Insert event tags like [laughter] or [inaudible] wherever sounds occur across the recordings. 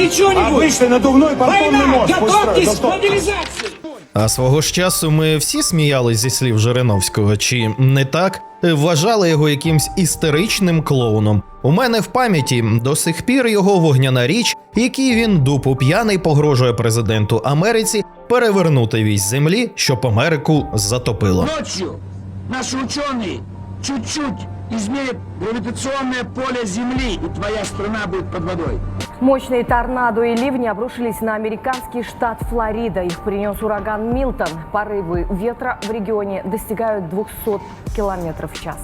Ничего не будет. Обычный надувной понтонный Война! мост. Пусть Готовьтесь строят. к мобилизации! А свого ж часу ми всі сміялись зі слів Жириновського, чи не так? Вважали його якимсь істеричним клоуном. У мене в пам'яті до сих пір його вогняна річ, який він дупу п'яний погрожує президенту Америці перевернути вісь землі, щоб Америку затопило. Ночью наши ученые чуть-чуть измерят гравитационное поле Земли, и твоя страна будет под водой. Мощные торнадо и ливни обрушились на американский штат Флорида. Их принес ураган Милтон. Порывы ветра в регионе достигают 200 километров в час.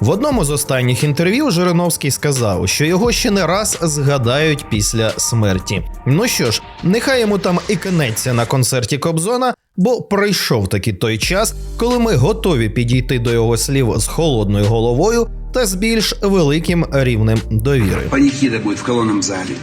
В одному з останніх інтерв'ю Жириновський сказав, що його ще не раз згадають після смерті. Ну що ж, нехай йому там і кинеться на концерті Кобзона, бо прийшов таки той час, коли ми готові підійти до його слів з холодною головою та з більш великим рівнем довіри. Панихида будет в колонном зале.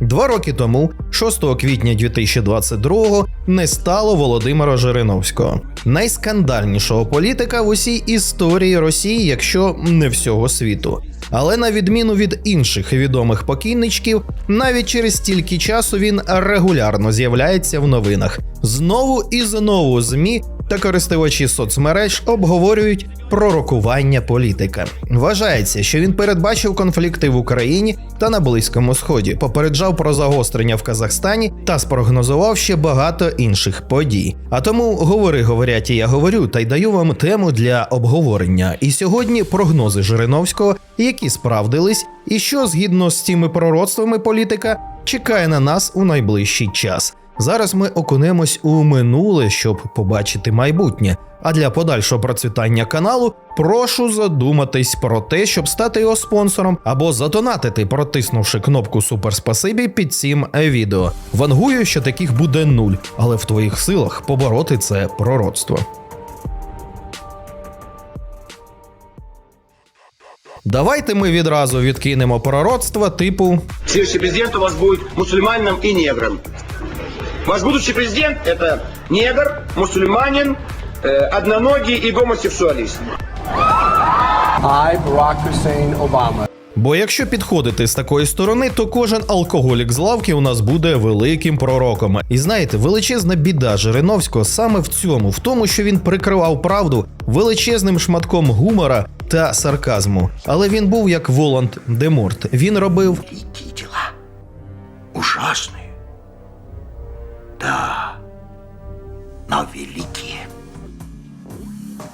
Два роки тому, 6 квітня 2022-го, не стало Володимира Жириновського, найскандальнішого політика в усій історії Росії, якщо не всього світу. Але на відміну від інших відомих покійничків, навіть через стільки часу він регулярно з'являється в новинах. Знову і знову змі та користувачі соцмереж обговорюють пророкування політика. Вважається, що він передбачив конфлікти в Україні та на Близькому Сході, попереджав про загострення в Казахстані та спрогнозував ще багато інших подій. А тому говори, говорять, і я говорю, та й даю вам тему для обговорення. І сьогодні прогнози Жириновського, які справдились, і що згідно з цими пророцтвами політика чекає на нас у найближчий час. Зараз ми окунемось у минуле, щоб побачити майбутнє. А для подальшого процвітання каналу прошу задуматись про те, щоб стати його спонсором або задонатити, протиснувши кнопку Суперспасибі під цим відео. Вангую, що таких буде нуль, але в твоїх силах побороти це пророцтво. Давайте ми відразу відкинемо пророцтва типу Следующий президент у вас будет мусульманином и негром. Ваш будущий президент это негр, мусульманин, э, одноногий и гомосексуалист. I, Barack Hussein Obama. Бо якщо підходити з такої сторони, то кожен алкоголік з лавки у нас буде великим пророком. І знаєте, величезна біда Жириновського саме в цьому, в тому, що він прикривав правду величезним шматком гумора та сарказму. Але він був як Воланд Деморт. Він робив Великие дела. Ужасные. Но великие.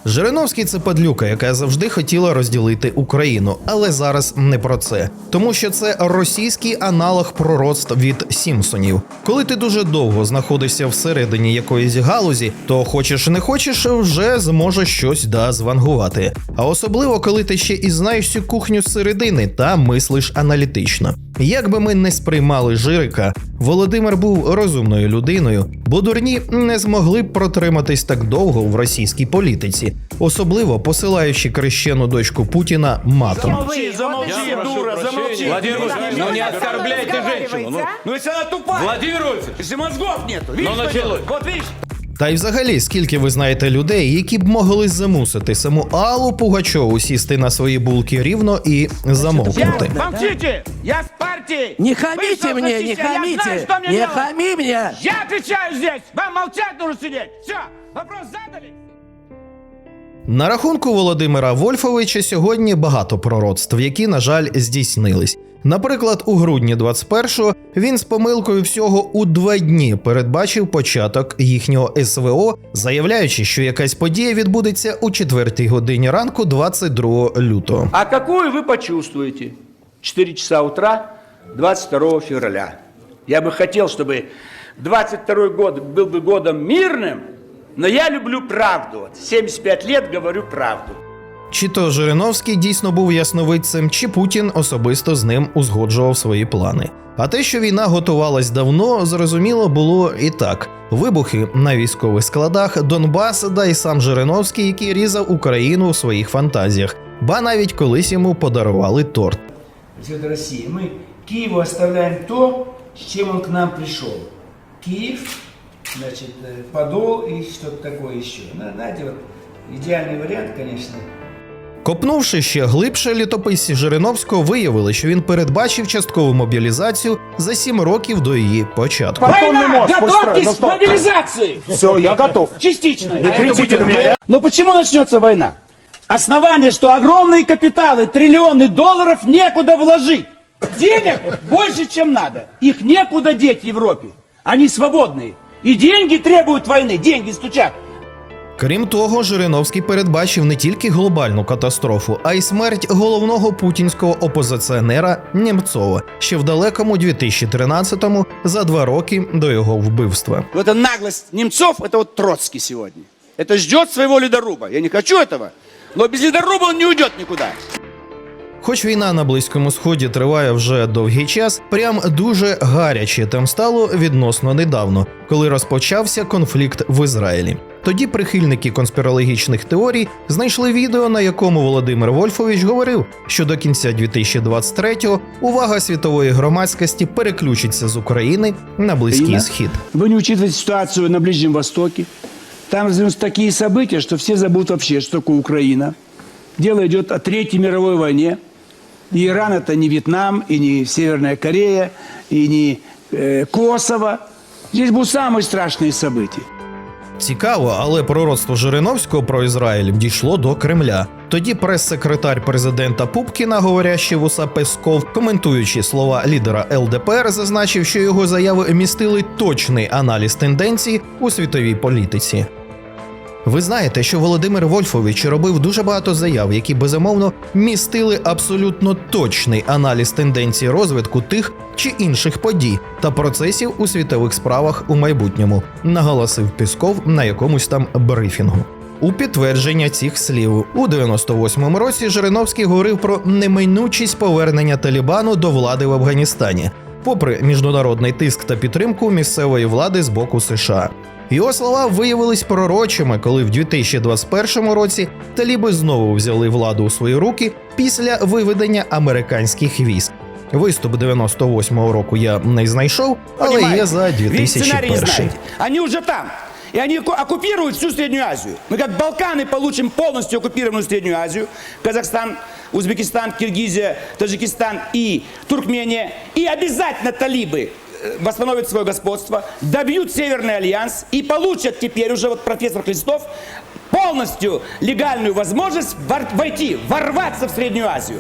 Жириновський це падлюка, яка завжди хотіла розділити Україну, але зараз не про це, тому що це російський аналог пророцтв від Сімпсонів. Коли ти дуже довго знаходишся всередині якоїсь галузі, то хочеш не хочеш, вже зможеш щось да звангувати. А особливо, коли ти ще і знаєш цю кухню зсередини та мислиш аналітично. Як би ми не сприймали Жирика, Володимир був розумною людиною, бо дурні не змогли б протриматись так довго в російській політиці, особливо посилаючи крещену дочку Путіна матом. Замолчи, замолчи, дура, замолчи. Владимир Владимирович, ну не оскорбляйте женщину. Ну, Ну если она тупая, Владимир Владимирович, мозгов нету, видишь, Ну, началось. Вот видишь, Та й взагалі, скільки ви знаєте людей, які б могли замусити саму Аллу Пугачову сісти на свої булки рівно і замовкнути. я, молчите, я с партии. Не хамите мне, не хотите? Я знаю, хамите! что мне Не делать. хами мне! Я отвечаю здесь, вам молчать нужно сидеть. Все, вопрос задали? На рахунку Володимира Вольфовича сьогодні багато пророцтв, які, на жаль, здійснились. Наприклад, у грудні 21-го він з помилкою всього у два дні передбачив початок їхнього СВО, заявляючи, що якась подія відбудеться у четвертій годині ранку 22 лютого. А какую вы почувствуете? 4 часа утра 22 февраля. Я бы хотел, чтобы 22 год был бы годом мирным, но я люблю правду. Вот 75 лет говорю правду. Чи то Жириновський дійсно був ясновидцем, чи Путін особисто з ним узгоджував свої плани. А те, що війна готувалась давно, зрозуміло було і так: вибухи на військових складах, Донбас, да й сам Жириновський, який різав Україну у своїх фантазіях, ба навіть колись йому подарували торт. Цвет России. Мы Киеву оставляем то, с чем он к нам пришел. Киев, значит, э, подол и что-то такое еще. Ну, знаете, вот идеальный вариант, конечно. Копнувши ще глибше, літописці Жириновського виявили, що він передбачив часткову мобілізацію за сім років до її початку. Война! Готовьтесь к мобилизации! Все, я готов. Частично. кричите на меня. Но почему начнется война? Основание, что огромные капиталы, триллионы долларов некуда вложить. Денег больше, чем надо. Их некуда деть в Европе. Они свободные. И деньги требуют войны. Деньги стучат. Крім того, Жириновський передбачив не тільки глобальну катастрофу, а й смерть головного путінського опозиціонера Нємцова ще в далекому 2013-му, за два роки до його вбивства. Вот эта наглость немцов, это вот Троцкий сегодня. Это ждет своего ледоруба. Я не хочу этого, но без ледоруба он не уйдет никуда. Хоч війна на близькому сході триває вже довгий час, прям дуже гаряче там стало відносно недавно, коли розпочався конфлікт в Ізраїлі. Тоді прихильники конспірологічних теорій знайшли відео, на якому Володимир Вольфович говорив, що до кінця 2023-го увага світової громадськості переключиться з України на близький Україна? схід. Вы не учитываете ситуацию на Ближнем Востоке. Там развернутся такие события, что все забудут вообще, что такое Украина. Дело идет о Третьей мировой войне. И Иран это не Вьетнам, и не Северная Корея, и не э, Косово. Здесь будут самые страшные события. Цікаво, але пророцтво Жириновського про Ізраїль дійшло до Кремля. Тоді прес-секретар президента Пупкіна, говорящий вуса Песков, коментуючи слова лідера ЛДПР, зазначив, що його заяви містили точний аналіз тенденцій у світовій політиці. Ви знаєте, що Володимир Вольфович робив дуже багато заяв, які безумовно містили абсолютно точний аналіз тенденцій розвитку тих чи інших подій та процесів у світових справах у майбутньому, наголосив Пісков на якомусь там брифінгу. У підтвердження цих слів у 98-му році Жириновський говорив про неминучість повернення Талібану до влади в Афганістані, попри міжнародний тиск та підтримку місцевої влади з боку США. Його слова виявились пророчими, коли в 2021 році таліби знову взяли владу у свої руки після виведення американських військ. Виступ 98-го року я не знайшов, але є Понимаете? за Весь сценарий 2001. знаете. Они уже там. И они оку- оккупируют всю Среднюю Азию. Мы как Балканы получим полностью оккупированную Среднюю Азию. Казахстан, Узбекистан, Киргизия, Таджикистан и Туркмения. И обязательно талибы э, восстановят свое господство, добьют Северный альянс и получат теперь уже вот профессор Хлестов полностью легальную возможность вор- войти, ворваться в Среднюю Азию.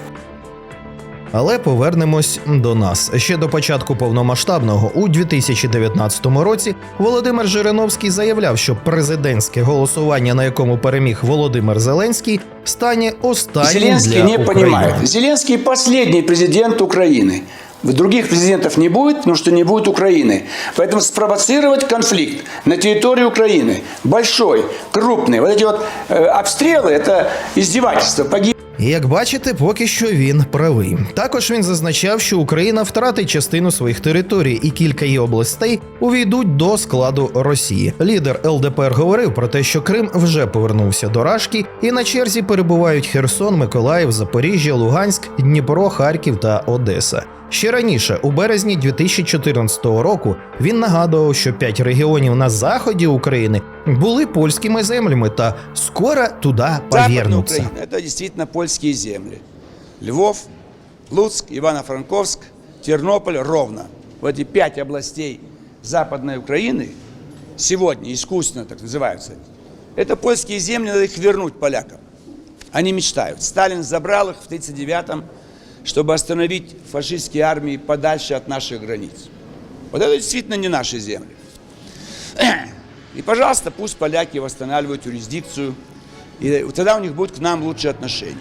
Але повернемось до нас. Ще до початку повномасштабного у 2019 році Володимир Жириновський заявляв, що президентське голосування, на якому переміг Володимир Зеленський, стане останнім Зеленский для не України. понимает. Зеленский последний президент Украины. Других президентов не будет, потому что не будет Украины. Поэтому спровоцировать конфликт на территории Украины большой, крупный. Вот эти вот э, обстрелы – это издевательство. Погиб І як бачите, поки що він правий. Також він зазначав, що Україна втратить частину своїх територій, і кілька її областей увійдуть до складу Росії. Лідер ЛДПР говорив про те, що Крим вже повернувся до Рашки, і на черзі перебувають Херсон, Миколаїв, Запоріжжя, Луганськ, Дніпро, Харків та Одеса. Ще раніше, у березні 2014 року, він нагадував, що п'ять регіонів на заході України були польськими землями та скоро туди Западная повернуться. Украина – это действительно польские земли. Львов, Луцк, Ивано-Франковск, Тернополь, Ровно. В эти пять областей Западной Украины сегодня искусственно так называются. Это польские земли, надо их вернуть полякам. Они мечтают. Сталин забрал их в 1939-м, чтобы остановить фашистские армии подальше от наших границ. Вот это действительно не наши земли. [clears throat] И, пожалуйста, пусть поляки восстанавливают юрисдикцию, и тогда у них будет к нам лучшие отношения.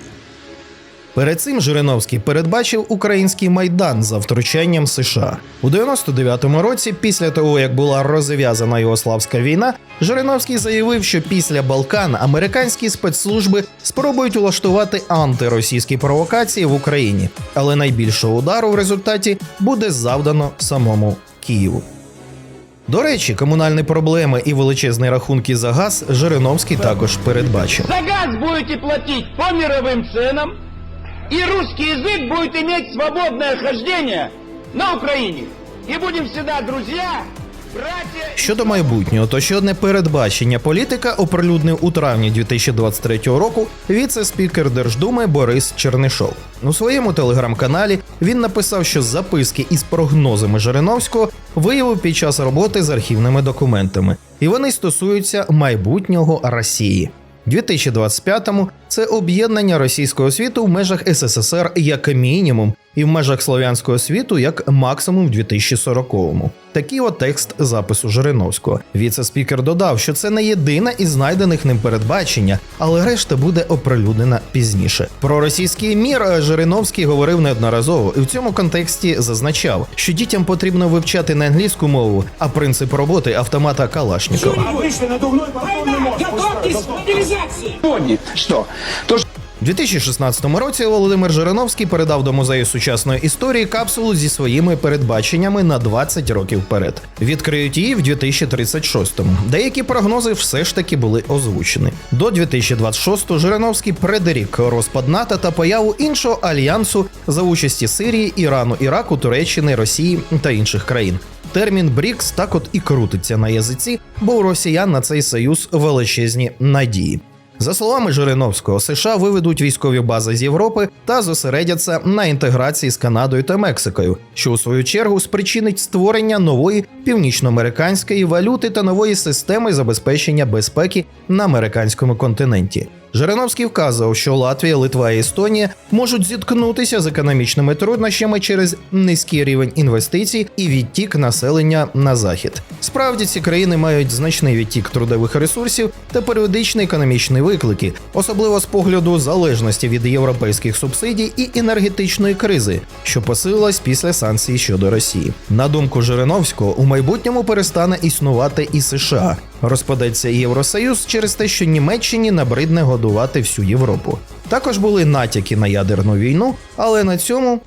Перед цим Жириновський передбачив український майдан за втручанням США у 99-му році. Після того як була розв'язана Югославська війна, Жириновський заявив, що після Балкан американські спецслужби спробують улаштувати антиросійські провокації в Україні, але найбільшого удару в результаті буде завдано самому Києву. До речі, комунальні проблеми і величезні рахунки за газ Жириновський також передбачив. За газ будете платить по мировым ценам, и русский язык будет иметь свободное хождение на Украине. И будем всегда друзья Щодо майбутнього, то ще одне передбачення політика оприлюднив у травні 2023 року віце-спікер Держдуми Борис Чернишов. У своєму телеграм-каналі він написав, що записки із прогнозами Жириновського виявив під час роботи з архівними документами, і вони стосуються майбутнього Росії. 2025-му це об'єднання російського світу в межах СССР як мінімум, і в межах слов'янського світу як максимум в 2040-му. Такий от текст запису Жириновського. Віце-спікер додав, що це не єдине із знайдених ним передбачення, але решта буде оприлюднена пізніше. Про російський мір е, Жириновський говорив неодноразово і в цьому контексті зазначав, що дітям потрібно вивчати не англійську мову, а принцип роботи автомата Калашникова. Сегодня что? То, что У 2016 році Володимир Жириновський передав до музею сучасної історії капсулу зі своїми передбаченнями на 20 років вперед. Відкриють її в 2036-му. Деякі прогнози все ж таки були озвучені. До 2026-го Жириновський предерік розпад НАТО та появу іншого альянсу за участі Сирії, Ірану, Іраку, Туреччини, Росії та інших країн. Термін БРІКС так от і крутиться на язиці, бо у росіян на цей союз величезні надії. За словами Жириновського, США виведуть військові бази з Європи та зосередяться на інтеграції з Канадою та Мексикою, що у свою чергу спричинить створення нової північноамериканської валюти та нової системи забезпечення безпеки на американському континенті. Жириновський вказував, що Латвія, Литва і Естонія можуть зіткнутися з економічними труднощами через низький рівень інвестицій і відтік населення на захід. Справді ці країни мають значний відтік трудових ресурсів та періодичні економічні виклики, особливо з погляду залежності від європейських субсидій і енергетичної кризи, що посилилась після санкцій щодо Росії. На думку Жириновського, у майбутньому перестане існувати і США. Розпадеться Євросоюз через те, що Німеччині набридне годувати всю Європу. Також були натяки на ядерну війну, але на цьому